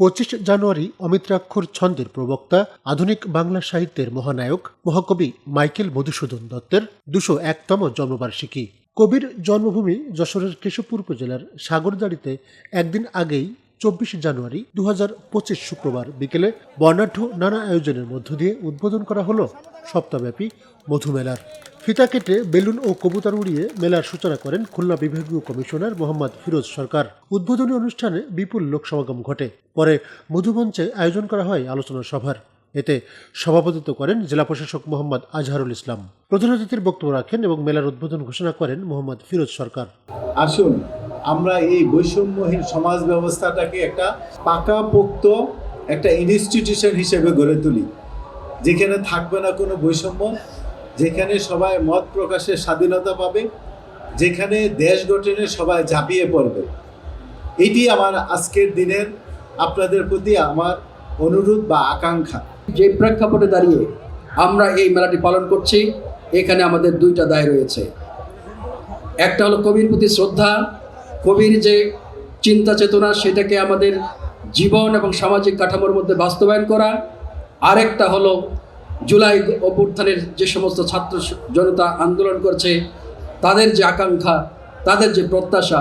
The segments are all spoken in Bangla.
পঁচিশ জানুয়ারি অমিত্রাক্ষর ছন্দের প্রবক্তা, আধুনিক বাংলা সাহিত্যের মহানায়ক, মহাকবি মাইকেল মধুসূদন দত্তের দুশো একতম জন্মবার্ষিকী। কবির জন্মভূমি যশোরের কেশবপুর উপজেলার সাগরদাড়িতে একদিন আগেই চব্বিশে জানুয়ারি দু শুক্রবার বিকেলে বর্ণাঢ্য নানা আয়োজনের মধ্য দিয়ে উদ্বোধন করা হলো সপ্তাহব্যাপী মধুমেলার। ফিতা কেটে বেলুন ও কবুতর উড়িয়ে মেলার সূচনা করেন খুলনা বিভাগীয় কমিশনার মোহাম্মদ ফিরোজ সরকার। উদ্বোধনী অনুষ্ঠানে বিপুল লোক সমাগম ঘটে। পরে মধুমঞ্চে আয়োজন করা হয় আলোচনা সভার। এতে সভাপতিত্ব করেন জেলা প্রশাসক মোহাম্মদ আজহারুল ইসলাম। প্রধান অতিথির বক্তব্য রাখেন এবং মেলার উদ্বোধন ঘোষণা করেন মোহাম্মদ ফিরোজ সরকার। আসুন আমরা এই বৈষম্যহীন সমাজ ব্যবস্থাটাকে একটা পাকাপোক্ত একটা ইনস্টিটিউশন হিসেবে গড়ে তুলি। যেখানে থাকবে না কোনো বৈষম্য, যেখানে সবাই মত প্রকাশের স্বাধীনতা পাবে, যেখানে দেশ গঠনে সবাই ঝাঁপিয়ে পড়বে। এটি আমার আজকের দিনের আপনাদের প্রতি আমার অনুরোধ বা আকাঙ্ক্ষা। যে প্রেক্ষাপটে দাঁড়িয়ে আমরা এই মেলাটি পালন করছি, এখানে আমাদের দুইটা দায় রয়েছে। একটা হলো কবির প্রতি শ্রদ্ধা কবির যে চিন্তা চেতনা, সেটাকে আমাদের জীবন এবং সামাজিক কাঠামোর মধ্যে বাস্তবায়ন করা। আরেকটা হলো জুলাই অভ্যুত্থানের যে সমস্ত ছাত্র জনতা আন্দোলন করছে, তাদের যে আকাঙ্ক্ষা, তাদের যে প্রত্যাশা,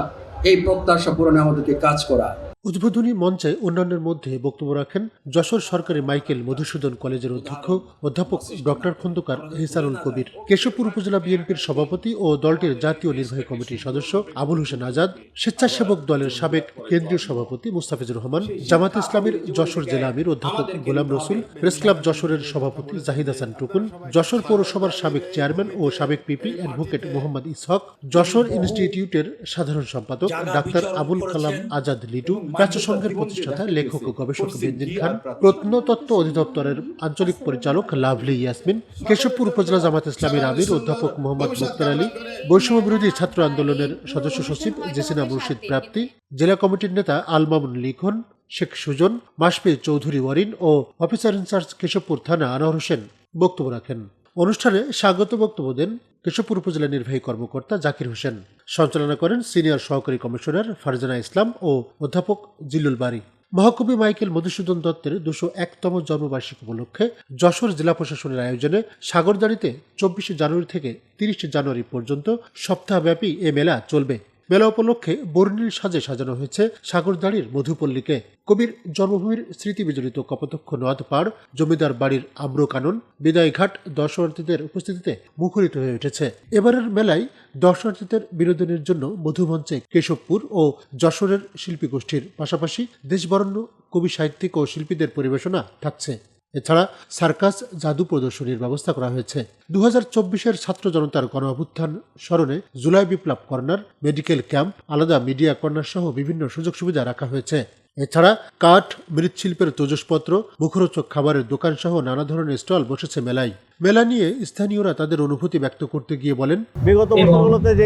এই প্রত্যাশা পূরণে আমাদেরকে কাজ করা। উদ্বোধনী মঞ্চে অন্যান্যের মধ্যে বক্তব্য রাখেন যশোর সরকারি মাইকেল মধুসূদন কলেজের অধ্যক্ষ অধ্যাপক ডক্টর খন্দকার হিসানুল কবির, কেশবপুর উপজেলা বিএনপির সভাপতি ও দলটির জাতীয় নির্বাহী কমিটির সদস্য আবুল হোসেন আজাদ, স্বেচ্ছাসেবক দলের সাবেক কেন্দ্রীয় সভাপতি মুস্তাফিজুর রহমান, জামাত ইসলামের যশোর জেলা আমির অধ্যাপক গোলাম রসুল, প্রেস ক্লাব যশোরের সভাপতি জাহিদ হাসান টুকুন, যশোর পৌরসভার সাবেক চেয়ারম্যান ও সাবেক পিপি অ্যাডভোকেট মোহাম্মদ ইসহক, যশোর ইনস্টিটিউটের সাধারণ সম্পাদক ডাক্তার আবুল কালাম আজাদ লিটু প্রাচ্য সংঘের প্রতিষ্ঠাতা লেখক ও গবেষক বেনজিন খান প্রত্নতত্ত্ব অধিদপ্তরের আঞ্চলিক পরিচালক লাভলি ইয়াসমিন কেশবপুর উপজেলা জামাত ইসলামীর আমির অধ্যাপক মোহাম্মদ মুক্তার আলী বৈষম্য বিরোধী ছাত্র আন্দোলনের সদস্য সচিব জেসিনা মুর্শিদ প্রাপ্তি জেলা কমিটির নেতা আলমামুন লিখন শেখ সুজন মাসপে চৌধুরী ওয়ারিন ও অফিসার ইনচার্জ কেশবপুর থানা আনোয়ার হোসেন বক্তব্য রাখেন। অনুষ্ঠানে স্বাগত বক্তব্য দেন কেশবপুর উপজেলা নির্বাহী কর্মকর্তা জাকির হোসেন। সঞ্চালনা করেন সিনিয়র সহকারী কমিশনার ফারজানা ইসলাম ও অধ্যাপক জিল্লুল বারি। মহাকবি মাইকেল মধুসূদন দত্তের দুশো একতম জন্মবার্ষিকী উপলক্ষে যশোর জেলা প্রশাসনের আয়োজনে সাগরদাড়িতে চব্বিশে জানুয়ারি থেকে তিরিশে জানুয়ারি পর্যন্ত সপ্তাহব্যাপী এ মেলা চলবে। মেলা উপলক্ষে বর্ণিল সাজে সাজানো হয়েছে সাগরদাড়ির মধুপল্লীকে। কবির জন্মভূমির স্মৃতি বিজড়িত কপোতক্ষ নদ পাড়, জমিদার বাড়ির আম্র কানন বিদায়ঘাট দর্শনার্থীদের উপস্থিতিতে মুখরিত হয়ে উঠেছে। এবারের মেলায় দর্শনার্থীদের বিনোদনের জন্য মধুমঞ্চে কেশবপুর ও যশোরের শিল্পী গোষ্ঠীর পাশাপাশি দেশবরণ্য কবি সাহিত্যিক ও শিল্পীদের পরিবেশনা থাকছে। এছাড়া সার্কাস জাদু প্রদর্শনীর ব্যবস্থা করা হয়েছে। দু হাজার চব্বিশের ছাত্র জনতার গণ অভ্যুত্থান স্মরণে জুলাই বিপ্লব কর্নার, মেডিকেল ক্যাম্প, আলাদা মিডিয়া কর্নার সহ বিভিন্ন সুযোগ সুবিধা রাখা হয়েছে। এছাড়া কাঠ মৃৎশিল্পের তৈজসপত্র মুখরোচক খাবারের দোকান সহ নানা ধরনের স্টল বসেছে মেলায়। মেলা নিয়ে স্থানীয়রা তাদের অনুভূতি ব্যক্ত করতে গিয়ে বলেন বিগত বছরগুলোতে যে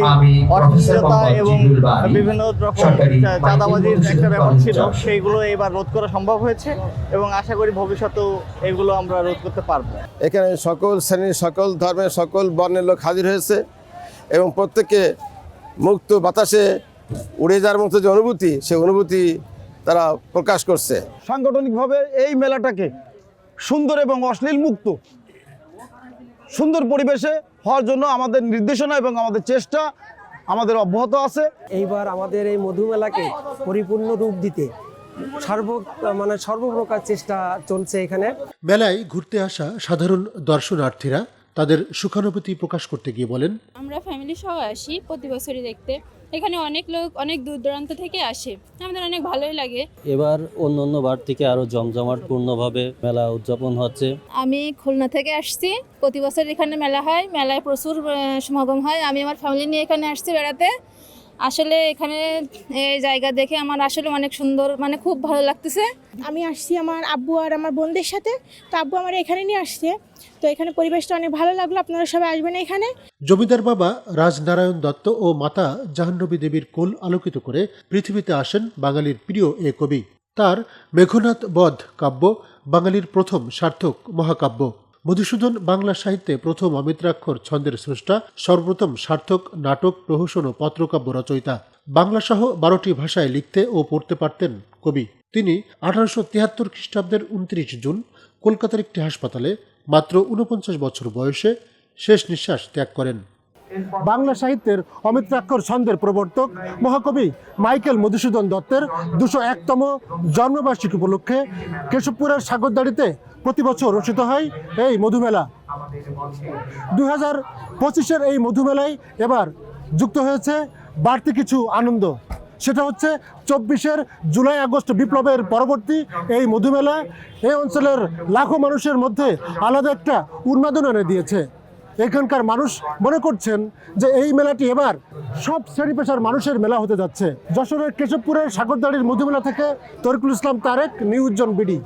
অস্থিরতা এবং বিভিন্ন রকম চাঁদাবাজির একটা ব্যাপার ছিল সেইগুলো এবার রোধ করা সম্ভব হয়েছে এবং আশা করি ভবিষ্যতেও এগুলো আমরা রোধ করতে পারব। এখানে সকল শ্রেণির সকল ধর্মের সকল বর্ণের লোক হাজির হয়েছে এবং প্রত্যেকে মুক্ত বাতাসে উড়ে যাওয়ার মতো যে অনুভূতি সেই অনুভূতি তারা প্রকাশ করছে। সাংগঠনিকভাবে এই মেলাটাকে সুন্দর এবং অশ্লীল মুক্ত সুন্দর পরিবেশে হওয়ার জন্য আমাদের নির্দেশনা এবং আমাদের চেষ্টা আমাদের অব্যাহত আছে। এইবার আমাদের এই মধুমেলাকে পরিপূর্ণ রূপ দিতে সর্ব মানে সর্বপ্রকার চেষ্টা চলছে এখানে। মেলায় ঘুরতে আসা সাধারণ দর্শনার্থীরা তাদের সুখানুভূতি প্রকাশ করতে গিয়ে বলেন আমরা ফ্যামিলি সহ আসি প্রতি বছরই দেখতে। এখানে অনেক লোক অনেক দূর দূরান্ত থেকে আসে। আমাদের অনেক ভালোই লাগে। এবার অন্য অন্য বার থেকে আরও জমজমাট জমজমাটপূর্ণভাবে মেলা উদযাপন হচ্ছে। আমি খুলনা থেকে আসছি। প্রতি বছর এখানে মেলা হয়। মেলায় প্রচুর সমাগম হয়। আমি আমার ফ্যামিলি নিয়ে এখানে আসছি বেড়াতে। আসলে এখানে এই জায়গা দেখে আমার আসলে অনেক সুন্দর মানে খুব ভালো লাগতেছে। আমি আসছি আমার আব্বু আর আমার বোনদের সাথে। তো আব্বু আমার এখানে নিয়ে আসছে। তো এখানে পরিবেশটা অনেক ভালো লাগল। আপনারা সবাই আসবেন এখানে। জমিদার বাবা রাজনারায়ণ দত্ত ও মাতা জাহ্নবী দেবীর কোল আলোকিত করে পৃথিবীতে আসেন বাঙালির প্রিয় এ কবি। তার মেঘনাথ বধ কাব্য বাঙালির প্রথম সার্থক মহাকাব্য। মধুসূদন বাংলা সাহিত্যে প্রথম অমিত্রাক্ষর ছন্দের স্রষ্টা, সর্বপ্রথম সার্থক নাটক প্রহসন ও পত্রকাব্য রচয়িতা। বাংলা সহ বারোটি ভাষায় লিখতে ও পড়তে পারতেন কবি। তিনি আঠারোশো তিয়াত্তর খ্রিস্টাব্দের উনত্রিশ জুন কলকাতার একটি হাসপাতালে মাত্র উনপঞ্চাশ বছর বয়সে শেষ নিঃশ্বাস ত্যাগ করেন। বাংলা সাহিত্যের অমিত্রাক্ষর ছন্দের প্রবর্তক মহাকবি মাইকেল মধুসূদন দত্তের দুশো একতম জন্মবার্ষিকী উপলক্ষে কেশবপুরের সাগরদাড়িতে প্রতি বছর রচিত হয় এই মধুমেলা। দুই হাজার পঁচিশের এই মধুমেলায় এবার যুক্ত হয়েছে বাড়তি কিছু আনন্দ। সেটা হচ্ছে চব্বিশের জুলাই আগস্ট বিপ্লবের পরবর্তী এই মধুমেলা। এই অঞ্চলের লাখো মানুষের মধ্যে আলাদা একটা উন্মাদনা এনে দিয়েছে। এখানকার মানুষ মনে করছেন যে এই মেলাটি এবার সব শ্রেণি পেশার মানুষের মেলা হতে যাচ্ছে। যশোরের কেশবপুরের সাগরদাড়ির মধুমেলা থেকে তরিকুল ইসলাম তারেক নিউজন বিডি।